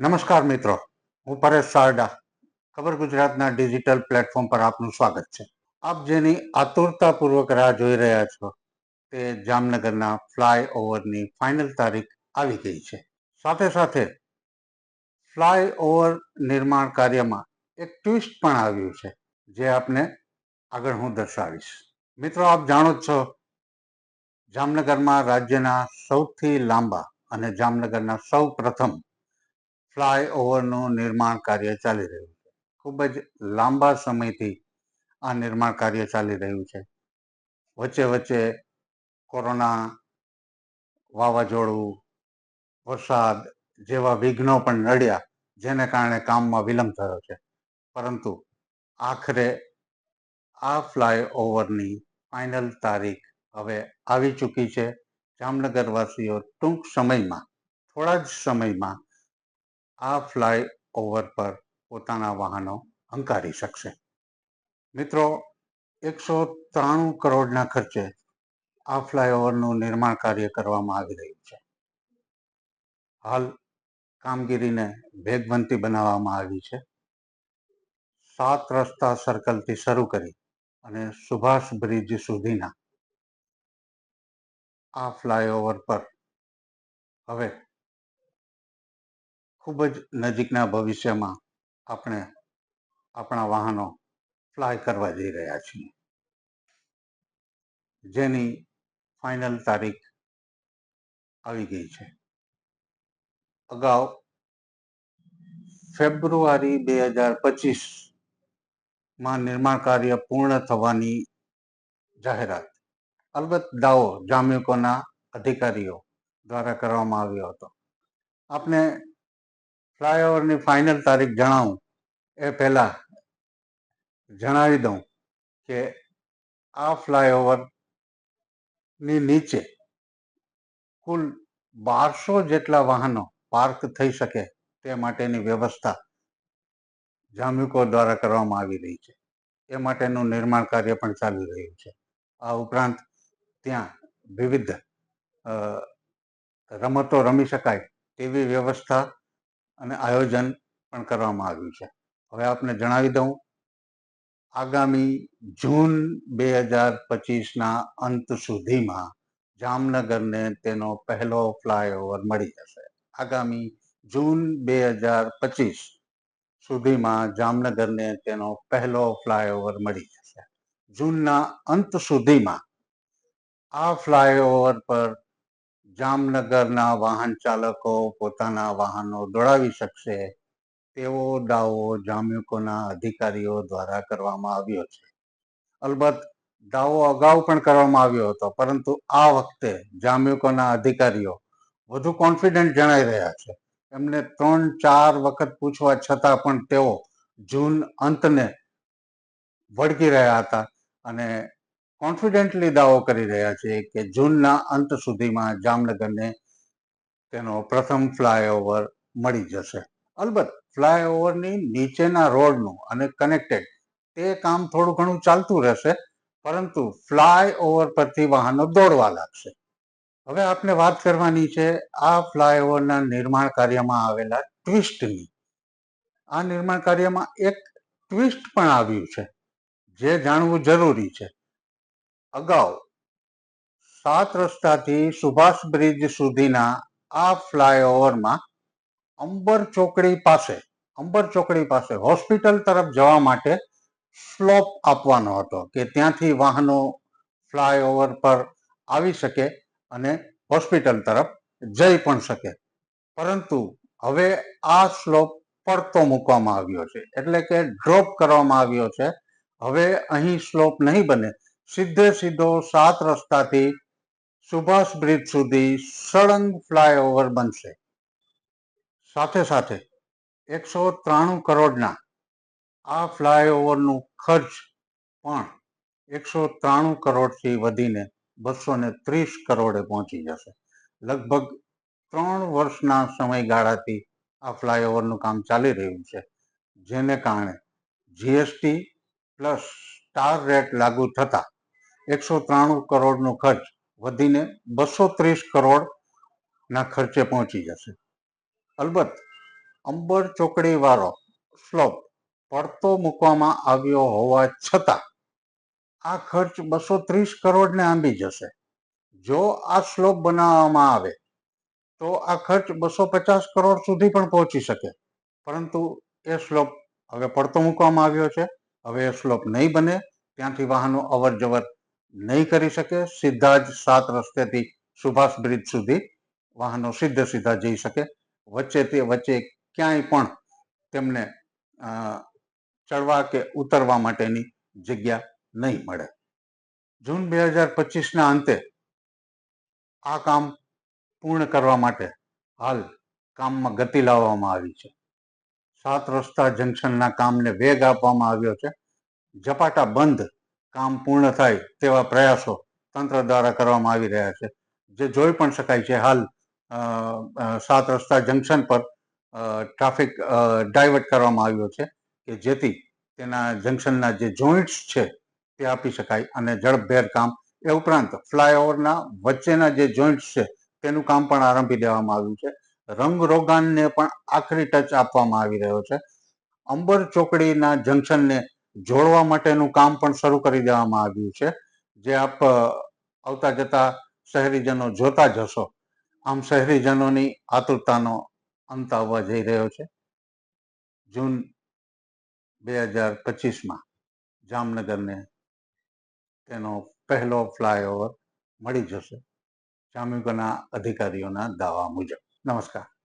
નમસ્કાર મિત્રો, હું પરેશ સારડા, ખબર ગુજરાતના ડિજિટલ પ્લેટફોર્મ પર આપનું સ્વાગત છે. આપ જેની આતુરતાપૂર્વક રાહ જોઈ રહ્યા છો, તે જામનગરના ફ્લાય ઓવરની ફાઇનલ તારીખ આવી ગઈ છે. સાથે સાથે ફ્લાય ઓવર નિર્માણ કાર્યમાં એક ટ્વિસ્ટ પણ આવ્યું છે, જે આપને આગળ હું દર્શાવીશ. મિત્રો, આપ જાણો જ છો, જામનગરમાં રાજ્યના સૌથી લાંબા અને જામનગરના સૌ પ્રથમ ફ્લાય ઓવરનું નિર્માણ કાર્ય ચાલી રહ્યું છે. ખૂબ જ લાંબા સમયથી આ નિર્માણ કાર્ય ચાલી રહ્યું છે. વચ્ચે વચ્ચે કોરોના વાવાઝોડું, વરસાદ જેવા વિઘ્નો પણ નડ્યા, જેને કારણે કામમાં વિલંબ થયો છે. પરંતુ આખરે આ ફ્લાય ઓવરની ફાઇનલ તારીખ હવે આવી ચૂકી છે. જામનગરવાસીઓ ટૂંક સમયમાં, થોડા જ સમયમાં આ ફ્લાય ઓવર પર પોતાના વાહનો હંકારી શકશે. મિત્રો, એકસો ત્રાણું કરોડના ખર્ચે આ ફ્લાય ઓવરનું નિર્માણ કાર્ય કરવામાં આવી રહ્યું છે. હાલ કામગીરીને ભેગવંતી બનાવવામાં આવી છે. સાત રસ્તા સર્કલથી શરૂ કરી અને સુભાષ બ્રિજ સુધીના આ ફ્લાયઓવર પર હવે ખૂબ જ નજીકના ભવિષ્યમાં આપણે આપણા વાહનો ફ્લાય કરવા જઈ રહ્યા છીએ. જેની ફાઇનલ તારીખ આવી ગઈ છે. અગાઉ ફેબ્રુઆરી બે હજાર પચીસમાં નિર્માણ કાર્ય પૂર્ણ થવાની જાહેરાત. અલબત્ત દાવો જામ્યુકોના અધિકારીઓ દ્વારા કરવામાં આવ્યો હતો. આપને ફ્લાયઓવરની ફાઇનલ તારીખ જણાવું. એ પહેલાં જણાવી દઉં કે આ ફ્લાયઓવરની નીચે કુલ બારસો જેટલા વાહનો પાર્ક થઈ શકે તે માટેની વ્યવસ્થા જામ્યુકો દ્વારા કરવામાં આવી રહી છે. એ માટેનું નિર્માણ કાર્ય પણ ચાલી રહ્યું છે. આ ઉપરાંત ત્યાં વિવિધ રમતો રમી શકાય તેવી વ્યવસ્થા અને આયોજન પણ કરવામાં આવ્યું છે. હવે આપને જણાવી દઉં, આગામી જૂન બે હજાર પચીસના અંત સુધીમાં જામનગરને તેનો પહેલો ફ્લાયઓવર મળી જશે. આગામી જૂન બે હજાર પચીસ સુધીમાં જામનગરને તેનો પહેલો ફ્લાયઓવર મળી જશે. જૂનના અંત સુધીમાં આ ફ્લાયઓવર પર જામનગરના વાહન ચાલકો પોતાના વાહનો દોડાવી શકશે તેવો દાવો જામ્યુકોના અધિકારીઓ દ્વારા કરવામાં આવ્યો છે. અલબત્ત, દાવો અગાઉ પણ કરવામાં આવ્યો હતો, પરંતુ આ વખતે જામ્યુકોના અધિકારીઓ વધુ કોન્ફિડન્ટ જણાઈ રહ્યા છે. એમને ત્રણ ચાર વખત પૂછવા છતાં પણ તેઓ જૂન અંતને વળગી રહ્યા હતા અને કોન્ફિડન્ટલી દાવો કરી રહ્યા છે કે જૂનના અંત સુધીમાં જામનગરને તેનો પ્રથમ ફ્લાયઓવર મળી જશે. અલબત્ત, ફ્લાયઓવરની નીચેના રોડનું અને કનેક્ટેડ તે કામ થોડું ઘણું ચાલતું રહેશે, પરંતુ ફ્લાય ઓવર પરથી વાહનો દોડવા લાગશે. હવે આપણે વાત કરવાની છે, આ ફ્લાયઓવરના નિર્માણ કાર્યમાં આવેલા ટ્વિસ્ટની. આ નિર્માણ કાર્યમાં એક ટ્વિસ્ટ પણ આવ્યું છે, જે જાણવું જરૂરી છે. અગાઉ સાત રસ્તાથી સુભાષ બ્રિજ સુધીના આ ફ્લાયઓવરમાં અંબર ચોકડી પાસે, અંબર ચોકડી પાસે હોસ્પિટલ તરફ જવા માટે સ્લોપ આપવાનો હતો કે ત્યાંથી વાહનો ફ્લાયઓવર પર આવી શકે અને હોસ્પિટલ તરફ જઈ પણ શકે. પરંતુ હવે આ સ્લોપ પડતો મૂકવામાં આવ્યો છે. એટલે કે ડ્રોપ કરવામાં આવ્યો છે. હવે અહીં સ્લોપ નહીં બને. સીધે સીધો સાત રસ્તાથી સુભાષ બ્રિજ સુધી સળંગ ફ્લાયઓવર બનશે. સાથે સાથે એકસો ત્રાણું કરોડના આ ફ્લાયઓવરનું ખર્ચ પણ એકસો ત્રાણું કરોડથી વધીને બસો ને ત્રીસ કરોડે પહોંચી જશે. લગભગ ત્રણ વર્ષના સમયગાળાથી આ ફ્લાયઓવરનું કામ ચાલી રહ્યું છે. જેને કારણે જીએસટી પ્લસ સ્ટાર રેટ લાગુ થતા એકસો ત્રાણું કરોડનો ખર્ચ વધીને બસો ત્રીસ કરોડના ખર્ચે પહોંચી જશે. અલબત્ત, અંબર ચોકડીવાળો સ્લોપ પડતો મૂકવામાં આવ્યો હોવા છતાં, આ ખર્ચ બસો ત્રીસ કરોડને આંબી જશે. જો આ સ્લોપ બનાવવામાં આવે, તો આ ખર્ચ બસો પચાસ કરોડ સુધી પણ પહોંચી શકે. પરંતુ એ સ્લોપ હવે પડતો મૂકવામાં આવ્યો છે. હવે એ સ્લોપ નહીં બને. ત્યાંથી વાહનો અવર જવર નહીં કરી શકે, સીધા જ સાત રસ્તેથી સુભાષ બ્રિજ સુધી વાહનો સીધે સીધા જઈ શકે. વચ્ચે તે વચ્ચે ક્યાંય પણ તેમને ચડવા કે ઉતરવા માટેની જગ્યા નહીં મળે. જૂન બે હજાર પચીસના અંતે આ કામ પૂર્ણ કરવા માટે હાલ કામમાં ગતિ લાવવામાં આવી છે. સાત રસ્તા જંકશનના કામને વેગ આપવામાં આવ્યો છે. ઝપાટા બંધ કામ પૂર્ણ થાય તેવા પ્રયાસો તંત્ર દ્વારા કરવામાં આવી રહ્યા છે. જે જોઈ પણ શકાય છે હાલ સાત રસ્તા જંકશન પર ટ્રાફિક ડાયવર્ટ કરવામાં આવ્યો છે કે જેથી તેના જંકશનના જે જોઈન્ટ્સ છે તે આપી શકાય અને ઝડપભેર કામ. એ ઉપરાંત ફ્લાયઓવરના વચ્ચેના જે જોઈન્ટ્સ છે તેનું કામ પણ આરંભી દેવામાં આવ્યું છે. રંગરોગાનને પણ આખરી ટચ આપવામાં આવી રહ્યો છે. અંબર ચોકડીના જંકશનને જોડવા માટેનું કામ પણ શરૂ કરી દેવામાં આવ્યું છે. જે આપ આવતા જતા શહેરીજનો જોતા જ હશો. આમ શહેરીજનોની આતુરતાનો અંત આવવા જઈ રહ્યો છે. જૂન બે હજાર પચીસમાં જામનગરને તેનો પહેલો ફ્લાયઓવર મળી જશે. જામનગરના અધિકારીઓના દાવા મુજબ. નમસ્કાર.